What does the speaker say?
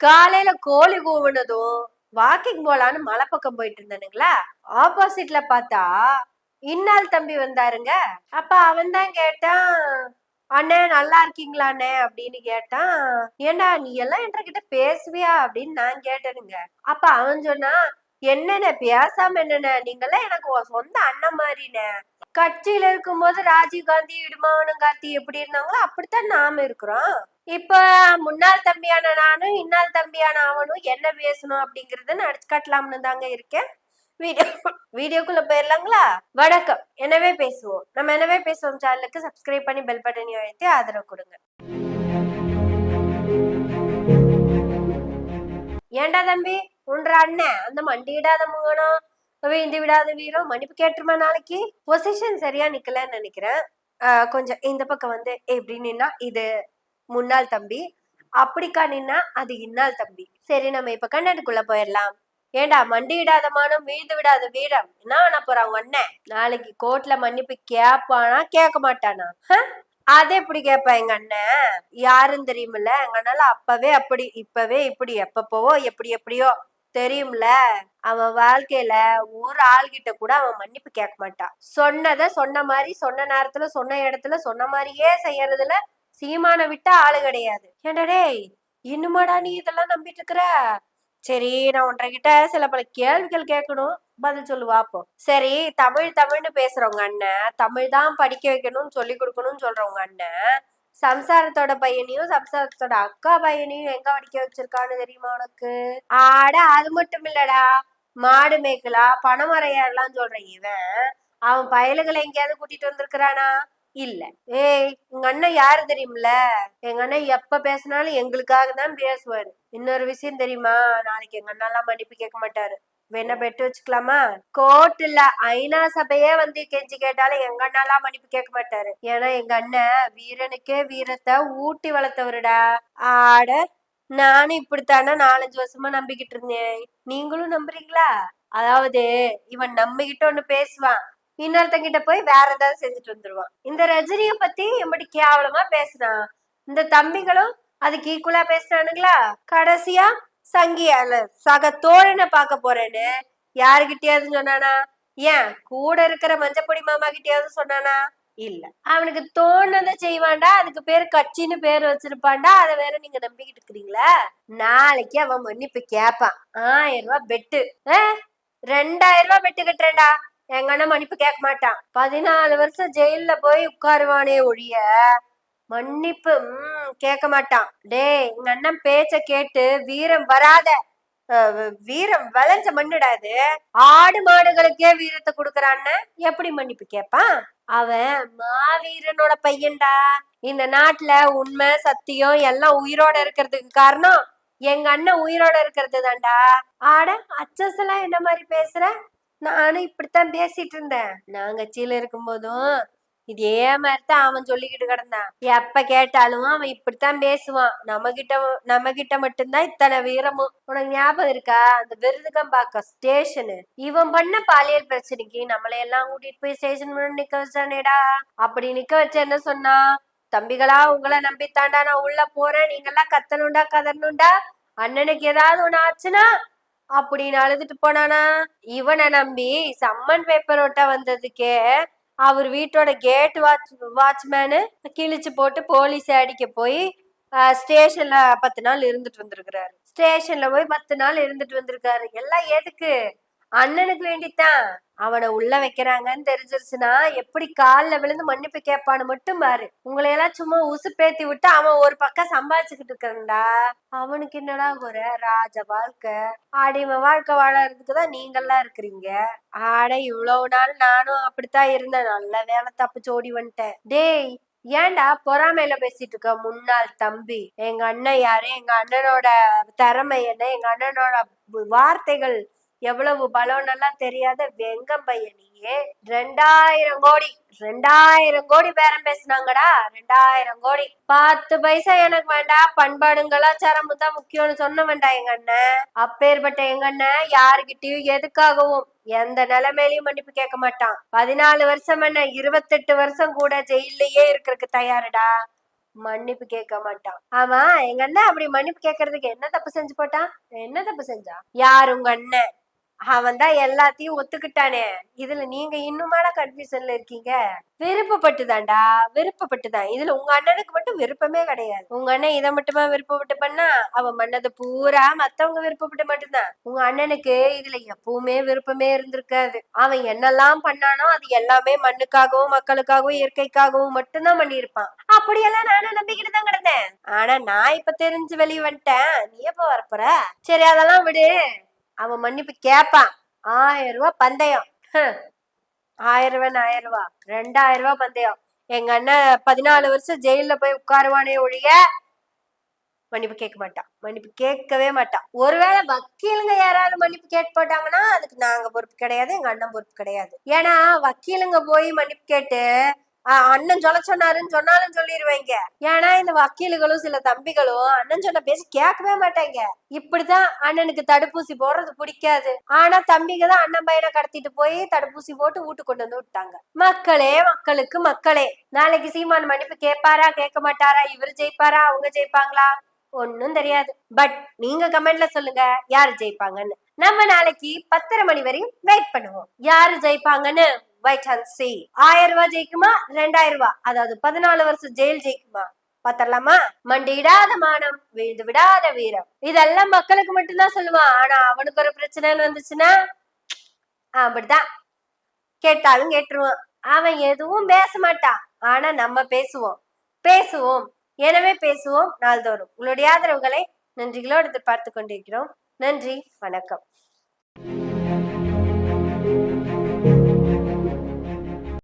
காலையில கோழி கூவுனதும் வாக்கிங் போலான்னு மலை பக்கம் போயிட்டு இருந்தானுங்களா? ஆப்போசிட்ல பார்த்தா இன்னால் தம்பி வந்தாருங்க. அப்ப அவன் தான் கேட்டான் அண்ணே நல்லா இருக்கீங்களாண்ணே? அப்படின்னு கேட்டான். ஏண்டா நீ எல்லாம் என்கிட்ட பேசுவியா? அப்படின்னு நான் கேட்டேனுங்க. அப்ப அவன் சொன்னா என்னென்ன பேசாம என்னென்ன நீங்கெல்லாம் எனக்கு சொந்த அண்ணன் மாதிரினே கட்சியில இருக்கும்போது ராஜீவ் காந்தி இடுமாவனம் காந்தி எப்படி இருந்தாங்களோ அப்படித்தான் நாம இருக்கிறோம். இப்ப முன்னாள் தம்பியான நானும் இன்னால் தம்பியான அவனும் என்ன பேசணும் அப்படிங்கறத நடிச்சு காட்டலாம்னு தாங்க இருக்கேன். வீடியோ வீடியோக்குள்ள போயிடலாங்களா வணக்கம். எனவே பேசுவோம். நம்ம எனவே பேசுவோம்? சேனலுக்கு சப்ஸ்கிரைப் பண்ணி பெல் பட்டனை அழைத்து ஆதரவு கொடுங்க. ஏண்டா தம்பி? உன்ற அண்ணன். அந்த மண்டியிடாத முகனும் வீழ்ந்து விடாத வீரம் மன்னிப்பு கேட்டுருமா நாளைக்கு? பொசிஷன் சரியா நிக்கலன்னு நினைக்கிறேன். ஆஹ் கொஞ்சம் இந்த பக்கம் வந்து எப்படி நின்னா இது முன்னாள் தம்பி. அப்படிக்கா நின்னா அது இன்னால் தம்பி. சரி நம்ம இப்ப கண்ணாடிக்குள்ள போயிடலாம். ஏண்டா மண்டியிடாத மானம் வீழ்ந்து விடாத வீரம்? என்ன பண்ண போறான் உங்க அண்ணன்? நாளைக்கு கோர்ட்ல மன்னிப்பு கேப்பானா கேட்க மாட்டானா? அதே அது எப்படி கேட்பேன் எங்க அண்ணன்? யாருன்னு தெரியுமில்ல? எங்க அண்ணால அப்பவே அப்படி இப்பவே இப்படி எப்பப்போவோ எப்படி எப்படியோ தெரியும்ல? அவன் வாழ்க்கையில ஒரு ஆள்கிட்ட கூட அவன் மன்னிப்பு கேட்க மாட்டான் சொன்னதை சொன்ன மாதிரி சொன்ன நேரத்துல சொன்ன இடத்துல சொன்ன மாதிரியே செய்யறதுல சீமான விட்டா ஆளு கிடையாது. ஏன்டா இன்னுமாடா நீ இதெல்லாம் நம்பிட்டு இருக்கிற? சரி நான் உன்கிட்ட கிட்ட சில பல கேள்விகள் கேட்கணும். பதில் சொல்லு வாப்போம் சரி தமிழ் தமிழ்னு பேசுறவங்க அண்ணன் தமிழ் தான் படிக்க வைக்கணும்னு சொல்லி கொடுக்கணும்னு சொல்றவங்க அண்ணன் சம்சாரத்தோட பையனையும் சம்சாரத்தோட அக்கா பையனையும் எங்க படிக்க வச்சிருக்கான்னு தெரியுமா உனக்கு? ஆட அது மட்டும் இல்லடா. மாடு மேய்க்கலாம் பணமறையாடலாம் ஏறலாம் சொல்ற இவன். அவன் பயலுகளை எங்கேயாவது கூட்டிட்டு வந்திருக்கிறானா? இல்ல. ஏய் உங்க அண்ணன் யாரு தெரியும்ல? எங்க அண்ணன் எப்ப பேசினாலும் எங்களுக்காக தான் பேசுவாரு. இன்னொரு விஷயம் தெரியுமா? நாளைக்கு எங்க அண்ணாலாம் மன்னிப்பு கேட்க மாட்டாரு. வேணா பெட்டு வச்சுக்கலாமா? கோர்ட் இல்ல ஐநா சபையே வந்து கெஞ்சி கேட்டாலும் எங்க அண்ணாலாம் மன்னிப்பு கேட்க மாட்டாரு. ஏன்னா எங்க அண்ணன் வீரனுக்கே வீரத்தை ஊட்டி வளர்த்தவருடா. ஆட நானும் இப்படித்தானே நாலஞ்சு வருஷமா நம்பிக்கிட்டு இருந்தேன். நீங்களும் நம்புறீங்களா? அதாவது இவன் நம்பிக்கிட்டு ஒண்ணு பேசுவான். இன்னொருத்தங்கிட்ட போய் வேற ஏதாவது செஞ்சுட்டு வந்துருவான். இந்த ரஜினிய பத்தி எப்படி கேவலமா பேசுனான் இந்த தம்பிகளும் அதுக்கு ஈக்குவலா பேசுறானுங்களா? கடைசியா சங்கியால சக தோழனை பார்க்க போறேன்னு யாருகிட்டயாவது சொன்னானா? ஏன் கூட இருக்கிற மஞ்சப்பொடி மாமா கிட்டயாவது சொன்னானா? இல்ல. அவனுக்கு தோணுதை செய்வான்டா அதுக்கு பேர் கட்சின்னு பேர் வச்சிருப்பான்டா அதை வேற நீங்க நம்பிக்கிட்டு இருக்கிறீங்களா? நாளைக்கு அவன் மன்னிப்பு கேப்பான் ஆயிரம் ரூபாய் பெட்டு. ரெண்டாயிரம் ரூபாய் பெட்டு கட்டுறேன்டா. எங்க அண்ணன் மன்னிப்பு கேட்க மாட்டான். பதினாலு வருஷம் ஜெயில்ல போய் உட்காருவானே ஒழிய. மன்னிப்பு. உம் கேட்க மாட்டான். டேய் எங்க அண்ணன் பேச்ச கேட்டு வீரம் வராத வீரம் விளைஞ்ச மண்ணுடாது ஆடு மாடுகளுக்கே வீரத்தை கொடுக்கறான்னு எப்படி மன்னிப்பு கேட்பான் அவன் மாவீரனோட பையன்டா. இந்த நாட்டுல உண்மை சத்தியம் எல்லாம் உயிரோட இருக்கிறதுக்கு காரணம் எங்க அண்ணன் உயிரோட இருக்கிறது தான்டா ஆட அச்சசலா என்ன மாதிரி பேசுற? நானும் இப்படித்தான் பேசிட்டு இருந்தேன். நாங்க கட்சியில இருக்கும்போதும் இதே மாதிரி தான் அவன் சொல்லிக்கிட்டு கிடந்தான். எப்ப கேட்டாலும் அவன் இப்படித்தான் பேசுவான். நம்ம கிட்ட நம்ம கிட்ட மட்டும்தான் இத்தனை வீரமும். உனக்கு ஞாபகம் இருக்கா? அந்த விருதுகம்பாக்கம் ஸ்டேஷனு. இவன் பண்ண பாலியல் பிரச்சனைக்கு நம்மளை எல்லாம் கூட்டிட்டு போய் ஸ்டேஷன் நிக்க வச்சானேடா. அப்படி நிக்க வச்ச என்ன சொன்னா? தம்பிகளா உங்களை நம்பித்தாண்டா நான் உள்ள போறேன். நீங்கெல்லாம் கத்தணும்டா கதறணும்டா. அண்ணனுக்கு ஏதாவது ஒண்ணு ஆச்சுன்னா அப்படின்னு அழுதுட்டு போனானா? இவனை நம்பி சம்மன் பேப்பர் ஒட்ட வந்ததுக்கே அவர் வீட்டோட கேட் வாட்ச் வாட்ச்மேனு கிழிச்சு போட்டு போலீஸ் அடிக்க போய் ஸ்டேஷன்ல பத்து நாள் இருந்துட்டு வந்திருக்கிறாரு. ஸ்டேஷன்ல போய் பத்து நாள் இருந்துட்டு வந்திருக்காரு. எல்லாம் எதுக்கு? அண்ணனுக்கு வேண்டித்தான். அவனை உள்ள வைக்கிறாங்கன்னு தெரிஞ்சிருச்சுன்னா எப்படி கால்ல விழுந்து மன்னிப்பு கேட்பான்னு மட்டும் பாரு. உங்களை எல்லாம் சும்மா பேத்தி விட்டு அவன் ஒரு பக்கம் சம்பாதிச்சுக்கிட்டு இருக்கிறண்டா அவனுக்கு என்னடா ஒரு ராஜ வாழ்க்கை. அடிமை வாழ்க்கை வாழறதுக்கு தான் நீங்கள்லாம் இருக்கிறீங்க. ஆட இவ்வளவு நாள் நானும் அப்படித்தான் இருந்தேன். நல்ல வேலை தப்பிச்சு ஓடி வந்துட்டேன். டேய் ஏன்டா பொறாமையில பேசிட்டு இருக்க? முன்னாள் தம்பி. எங்க அண்ணன் யாரு? எங்க அண்ணனோட திறமை என்ன? எங்க அண்ணனோட வார்த்தைகள் எவ்வளவு பலம்னெல்லாம் தெரியாத வெங்கம் பையனியே. ரெண்டாயிரம் கோடி ரெண்டாயிரம் கோடி பேரம் பேசுனாங்கடா. ரெண்டாயிரம் கோடி. பத்து பைசா எனக்கு வேண்டாம் பண்பாடும் கலாச்சாரமும் தான் முக்கியம்னு சொன்ன வேண்டாம் எங்க அண்ணன். அப்பேற்பட்ட எங்க அண்ணன் யாருகிட்டயும் எதுக்காகவும் எந்த நிலைமையிலயும் மன்னிப்பு கேட்க மாட்டான். பதினாலு வருஷம் என்ன இருபத்தெட்டு வருஷம் கூட ஜெயிலையே இருக்கிறதுக்கு தயாருடா? மன்னிப்பு கேட்க மாட்டான். ஆமா எங்க அண்ணன் அப்படி மன்னிப்பு கேட்கறதுக்கு என்ன தப்பு செஞ்சு போட்டான்? என்ன தப்பு செஞ்சா? யார் உங்க அண்ணன்? அவன் தான் எல்லாத்தையும் ஒத்துக்கிட்டானே. இதுல நீங்க இன்னுமான கன்ஃபியூஷன்ல இருக்கீங்க? விருப்பப்பட்டுதான்டா விருப்பப்பட்டுதான். இதுல உங்க அண்ணனுக்கு மட்டும் விருப்பமே கிடையாது. உங்க அண்ணன் இதை மட்டுமா விருப்பப்பட்டு பண்ணா? அவன் பண்ணது பூரா மத்தவங்க விருப்பப்பட்டு மட்டும்தான். உங்க அண்ணனுக்கு இதுல எப்பவுமே விருப்பமே இருந்திருக்காது. அவன் என்னெல்லாம் பண்ணானோ அது எல்லாமே மண்ணுக்காகவும் மக்களுக்காகவும் இயற்கைக்காகவும் மட்டும்தான் பண்ணியிருப்பான். அப்படியெல்லாம் நானும் நம்பிக்கிட்டு தான் கிடந்தேன். ஆனா நான் இப்ப தெரிஞ்சு வெளியே வந்துட்டேன். நீ எப்ப வரப்போற? சரி அதெல்லாம் விடு. அவன் மன்னிப்பு கேட்பான் ஆயிரம் ரூபா பந்தயம். ஹம். ஆயிரம் ரூபான்னு ஆயிரம் ரூபா. ரெண்டாயிரம் ரூபா பந்தயம். எங்க அண்ணன் பதினாலு வருஷம் ஜெயில்ல போய் உட்காருவானே ஒழிய மன்னிப்பு கேட்க மாட்டான். மன்னிப்பு கேட்கவே மாட்டான். ஒருவேளை வக்கீலுங்க யாராவது மன்னிப்பு கேட்டு போட்டாங்கன்னா அதுக்கு நாங்க பொறுப்பு கிடையாது எங்க அண்ணன் பொறுப்பு கிடையாது. ஏன்னா வக்கீலுங்க போய் மன்னிப்பு கேட்டு அண்ணன் சொல்ல சொன்னாருன்னு சொன்னாலும் சொல்லிடுவாங்க ஏன்னா இந்த வக்கீல்களும் சில தம்பிகளும் அண்ணன் சொன்ன பேசி கேட்கவே மாட்டாங்க. இப்படிதான் அண்ணனுக்கு தடுப்பூசி போடுறது பிடிக்காது. ஆனா தம்பிங்க தான் அண்ணன் பையனை கடத்திட்டு போய் தடுப்பூசி போட்டு வீட்டுக்கு கொண்டு வந்து விட்டாங்க. மக்களே மக்களுக்கு மக்களே நாளைக்கு சீமான் மன்னிப்பு கேட்பாரா கேட்க மாட்டாரா? இவர் ஜெயிப்பாரா? அவங்க ஜெயிப்பாங்களா? ஒன்னும் தெரியாது. பட் நீங்க கமெண்ட்ல சொல்லுங்க யாரு ஜெயிப்பாங்கன்னு. நம்ம நாளைக்கு பத்தரை மணி வரையும் வெயிட் பண்ணுவோம். யாரு ஜெயிப்பாங்கன்னு? வெயிட் அண்ட் சி ஆயிரம் ரூபாய் ஜெயிக்குமா? ரெண்டாயிரம் ரூபாய் அதாவது பதினாலு வருஷம் ஜெயில் ஜெயிக்குமா? பாத்திரலாமா மண்டியிடாத மானம் வீழ்ந்து விடாத வீரம். இதெல்லாம் மக்களுக்கு மட்டும்தான் சொல்லுவான் ஆனா அவனுக்கு ஒரு பிரச்சனைன்னு வந்துச்சுன்னா அப்படிதான் கேட்டாலும் கேட்டுருவான். அவன் எதுவும் பேச மாட்டான் ஆனா நம்ம பேசுவோம். பேசுவோம். எனவே பேசுவோம் நாள்தோறும். உங்களுடைய ஆதரவுகளை நன்றிகளோடு எதிர்பார்த்து கொண்டிருக்கிறோம். நன்றி. வணக்கம்.